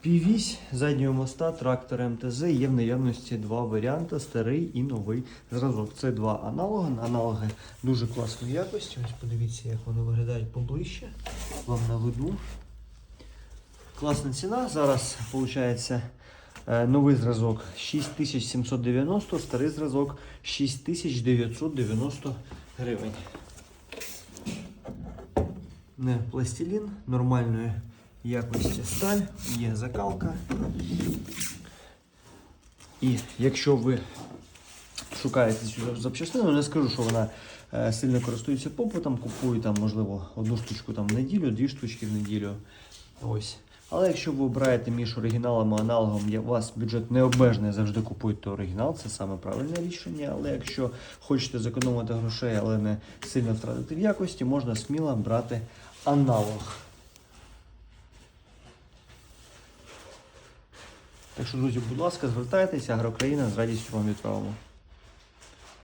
Півісь заднього моста трактор МТЗ є в наявності два варіанти старий і новий зразок. Це два аналоги. Аналоги дуже класної якості. Ось подивіться, як вони виглядають поближче. Вам наведу. Класна ціна. Зараз виходить новий зразок 6790, старий зразок 6990 гривень. Не пластилін, нормальної якості сталь, є закалка. І якщо ви шукаєте цю запчастину, не скажу, що вона е, сильно користується попитом, купую там, можливо, одну штучку там в неділю, дві штучки в неділю. Ось. Але якщо ви обираєте між оригіналом і аналогом, у вас бюджет не обмежений, завжди купуйте оригінал, це саме правильне рішення. Але якщо хочете зекономити грошей, але не сильно втратити в якості, можна сміло брати аналог. Так що, друзі, будь ласка, звертайтеся, Агрокраїна з радістю вам відправимо.